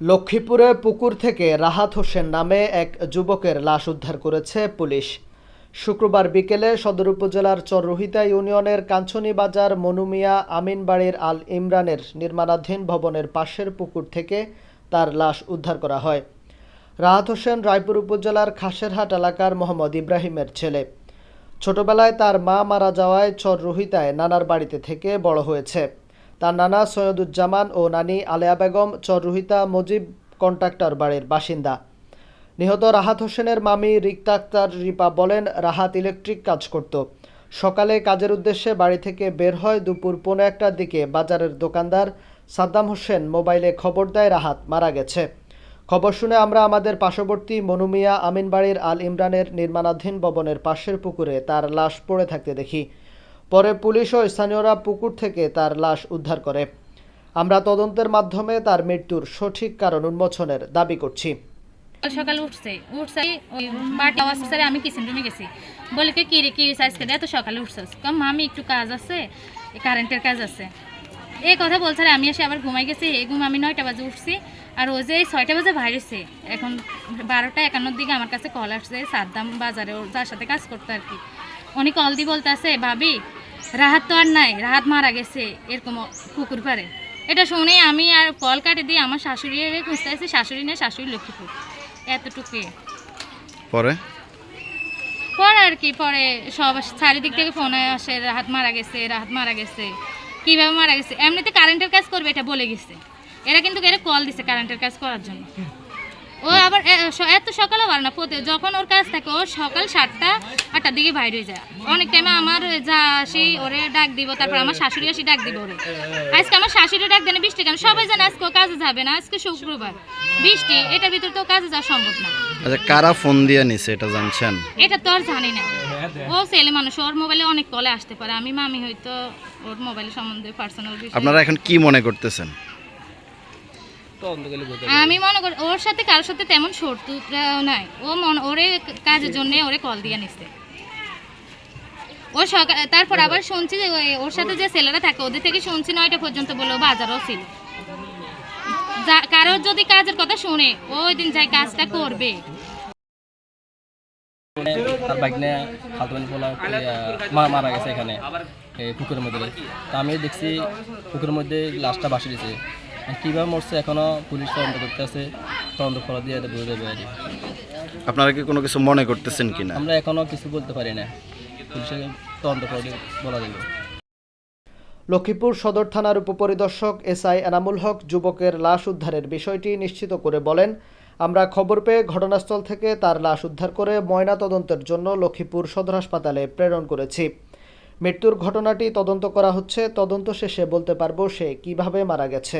লক্ষ্মীপুরে পুকুর থেকে রাহাত হোসেন নামে এক যুবকের লাশ উদ্ধার করেছে পুলিশ। শুক্রবার বিকেলে সদর উপজেলার চররোহিতা ইউনিয়নের কাঞ্চনী বাজার মনুমিয়া আমিনবাড়ির আল ইমরানের নির্মাণাধীন ভবনের পাশের পুকুর থেকে তার লাশ উদ্ধার করা হয়। রাহাত হোসেন রায়পুর উপজেলার খাসেরহাট এলাকার মোহাম্মদ ইব্রাহিমের ছেলে। ছোটবেলায় তার মা মারা যাওয়ায় চর রোহিতায় নানার বাড়িতে থেকে বড় হয়েছে। তার নানা সৈয়দুজ্জামান ও নানি আলেয়া বেগম চর রোহিতা মজিব, কন্ট্রাক্টর বাড়ির বাসিন্দা। নিহত রাহাত হোসেনের মামি রিক্তা আক্তার রিপা বলেন, রাহাত ইলেকট্রিক কাজ করত। সকালে কাজের উদ্দেশ্যে বাড়ি থেকে বের হয় দুপুর পৌনে একটার দিকে বাজারের দোকানদার সাদ্দাম হোসেন। মোবাইলে খবর দেয়, রাহাত মারা গেছে। খবর শুনে আমরা আমাদের পার্শ্ববর্তী মনুমিয়া আমিনবাড়ির আল ইমরানের নির্মাণাধীন ভবনের পাশের পুকুরে তার লাশ পড়ে থাকতে দেখি। পরে পুলিশ ও স্থানীয়রা পুকুর থেকে তার লাশ উদ্ধার করে। আমরা তদন্তের মাধ্যমে তার মৃত্যুর সঠিক কারণ উন্মোচনের দাবি করছি। সকাল উঠছে। উঠছে ওই আওয়াজ আমি কিচেন রুমে গেছি? বলে কি রে, কি সাইজ এত সকালে কম, মামি, একটু কাজ আছে। কারেন্টের কাজ আছে। এই কথা বলছে আমি এসে আবার ঘুমাই গেছি। এই ঘুম আমি নয়টা বাজে উঠছি। আর ও যে ছয়টা বাজে বাইরেছে এখন বারোটা একান্নর দিকে আমার কাছে কল আসছে, সাদ্দাম বাজারে ওর যার সাথে কাজ করতে আর কি। উনি কল দিয়ে বলতে আছে ভাবি রাহাত তো আর নাই রাহাত মারা গেছে এরকম পুকুর পারে। এটা শুনে আমি আর কল কাটে দিয়ে আমার শাশুড়ি খুঁজতে আসছি শাশুড়ি নেই শাশুড়ি লক্ষ্মীপুর। এতটুকু পরে? পরে আর কি পরে সব চারিদিক থেকে ফোন আসে রাহাত মারা গেছে রাহাত মারা গেছে কীভাবে মারা গেছে? এমনিতে কারেন্টের কাজ করবে এটা বলে গেছে। এরা কিন্তু এরা কল দিছে কারেন্টের কাজ করার জন্য। ও আবার এত সকালে পারে না প্রতি যখন ওর কাজ থাকে ও সকাল সাতটা আটটার দিকে বাইরে হয়ে যায়। অনেক টাইমে আমার যা আসি ওরে ডাক দিব তারপর আমার শাশুড়ি আসি ডাক দিব ওরে। আজকে আমার শাশুড়ি ডাক দেন বৃষ্টি কেন? সবাই জানে আজকে কাজে যাবে না আজকে শুক্রবার। বৃষ্টি এটার ভিতরে তো কাজে যাওয়া সম্ভব না। আচ্ছা কারা ফোন দিয়ে নিছে এটা জানছেন? এটা তো আর জানি না। ও ছেলে মানুষ ওর মোবাইলে অনেক কলে আসতে পারে। আমি মামি হয়তো ওর মোবাইল সম্বন্ধে পার্সোনাল বিষয়। আপনারা এখন কি মনে করতেছেন? আমি মনে করি ওর সাথে কারোর সাথে তেমন শত্রুতাও নাই। ও মন ওরে কাজের জন্য ওরে কল দিয়ে নিছে। ও সকাল তারপর আবার শুনছি যে ওর সাথে যে ছেলেরা থাকে ওদের থেকে শুনছি নয়টা পর্যন্ত বলে বাজারও ছিল। কারোর যদি কাজের কথা শুনে ওই দিন যাই কাজটা করবে। তার বাইক নিয়ে খালতমানি পোলা মা মারা গেছে এখানে পুকুরের মধ্যে। তো আমি দেখছি পুকুরের মধ্যে লাশটা বাসি দিয়েছে কীভাবে মরছে এখনও পুলিশ তদন্ত করতে আছে তদন্ত করা দিয়ে বোঝা যাবে আর কি। আপনারা কি কোনো কিছু মনে করতেছেন কিনা? আমরা এখনও কিছু বলতে পারি না। পুলিশের তদন্ত করে বলা যাবে লক্ষ্মীপুর সদর থানার উপপরিদর্শক এসআই এনামুল হক যুবকের লাশ উদ্ধারের বিষয়টি নিশ্চিত করে বলেন, আমরা খবর পেয়ে ঘটনাস্থল থেকে তার লাশ উদ্ধার করে ময়না তদন্তের জন্য লক্ষ্মীপুর সদর হাসপাতালে প্রেরণ করেছি। মৃত্যুর ঘটনাটি তদন্ত করা হচ্ছে, তদন্ত শেষে বলতে পারব সে কীভাবে মারা গেছে।